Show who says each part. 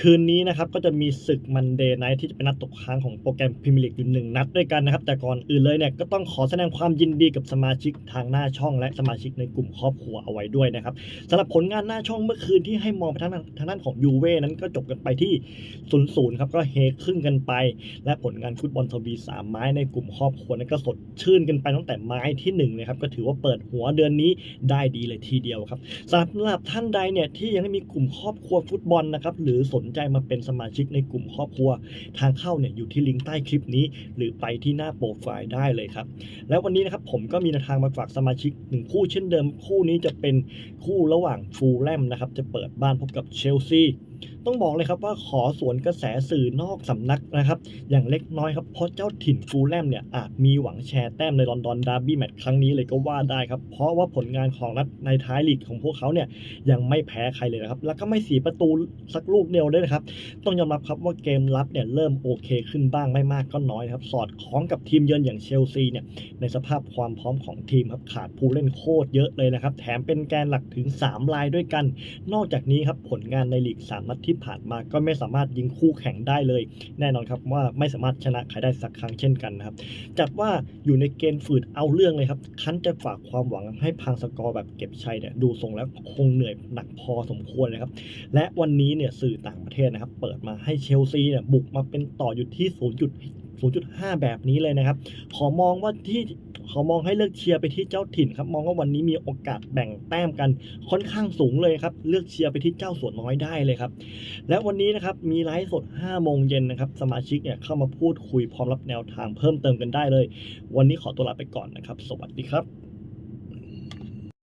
Speaker 1: คืนนี้นะครับก็จะมีศึกมันเดย์ไนท์ที่จะเป็นนัดตกค้างของโปรแกรมพรีเมียร์ลีกอยู่หนึ่งนัดด้วยกันนะครับ แต่ก่อนอื่นเลยเนี่ยก็ต้องขอแสดงความยินดีกับสมาชิกทางหน้าช่อง และสมาชิกในกลุ่มครอบครัวเอาไว้ด้วยนะครับสำหรับผลงานหน้าช่องเมื่อคืนที่ให้มองไปทางด้านทางด้านของยูเว่นั้นก็จบกันไปที่0ูนย์ศูนย์ครับก็เฮครึ่งกันไป และผลงานฟุตบอลทวีสามไม้ในกลุ่มครอบครัวนั้นก็สดชื่นกันไปตั้งแต่ไม้ที่หนึ่งนะครับก็ถือว่าเปิดหัวเดือนนี้ได้ดีเลยทีเดียวครับสำหรับท่านใดเนี่ยที่ยังไม่มีกลุ่มครอบครัวฟุตบอลนะครับหรือสนใจมาเป็นสมาชิกในกลุ่มครอบครัว ทางเข้าเนี่ยอยู่ที่ลิงก์ใต้คลิปนี้ หรือไปที่หน้าโปรไฟล์ได้เลยครับ แล้ววันนี้นะครับผมก็มีแนวทางมาฝากสมาชิกหนึ่งคู่เช่นเดิมคู่นี้จะเป็นคู่ระหว่างฟูลแลมนะครับจะเปิดบ้านพบกับเชลซีต้องบอกเลยครับว่าขอสวนกระแสสื่อนอกสำนักนะครับ อย่างเล็กน้อยครับเพราะเจ้าถิ่นฟูลแลมเนี่ยอาจมีหวังแชร์แต้มในลอนดอนดาร์บี้แมตช์ครั้งนี้เลยก็ว่าได้ครับ เพราะว่าผลงานของนัดในท้ายลีกของพวกเขาเนี่ยยังไม่แพ้ใครเลยนะครับ แล้วก็ไม่เสียประตูสักลูกเดียวด้วยนะครับ ต้องยอมรับครับว่าเกมรับเนี่ยเริ่มโอเคขึ้นบ้างไม่มากก็น้อยนะครับ สอดคล้องกับทีมเยือนอย่างเชลซีเนี่ยในสภาพความพร้อมของทีมครับขาดผู้เล่นโคตรเยอะเลยนะครับแถมเป็นแกนหลักถึง 3 รายด้วยกัน นอกจากนี้ครับผลงานในลีก3นัดที่ผ่านมาก็ไม่สามารถยิงคู่แข่งได้เลย แน่นอนครับว่าไม่สามารถชนะใครได้สักครั้งเช่นกันนะครับจัดว่าอยู่ในเกณฑ์ฝืดเอาเรื่องเลยครับคันจะฝากความหวังให้พังสกอร์แบบเก็บชัยเนี่ยดูทรงแล้วคงเหนื่อยหนักพอสมควรเลยครับและวันนี้เนี่ยสื่อต่างประเทศนะครับเปิดมาให้เชลซีเนี่ยบุกมาเป็นต่ออยู่ที่0.0.5 แบบนี้เลยนะครับ ขอมองว่าที่ เขามองให้เลือกเชียร์ไปที่เจ้าถิ่นครับมองว่าวันนี้มีโอกาสแบ่งแต้มกันค่อนข้างสูงเลยครับเลือกเชียร์ไปที่เจ้าส่วนน้อยได้เลยครับและวันนี้นะครับมีไลฟ์สด5โมงเย็นนะครับสมาชิกเนี่ยเข้ามาพูดคุยพร้อมรับแนวทางเพิ่มเติมกันได้เลย วันนี้ขอตัวลาไปก่อนนะครับ สวัสดีครับ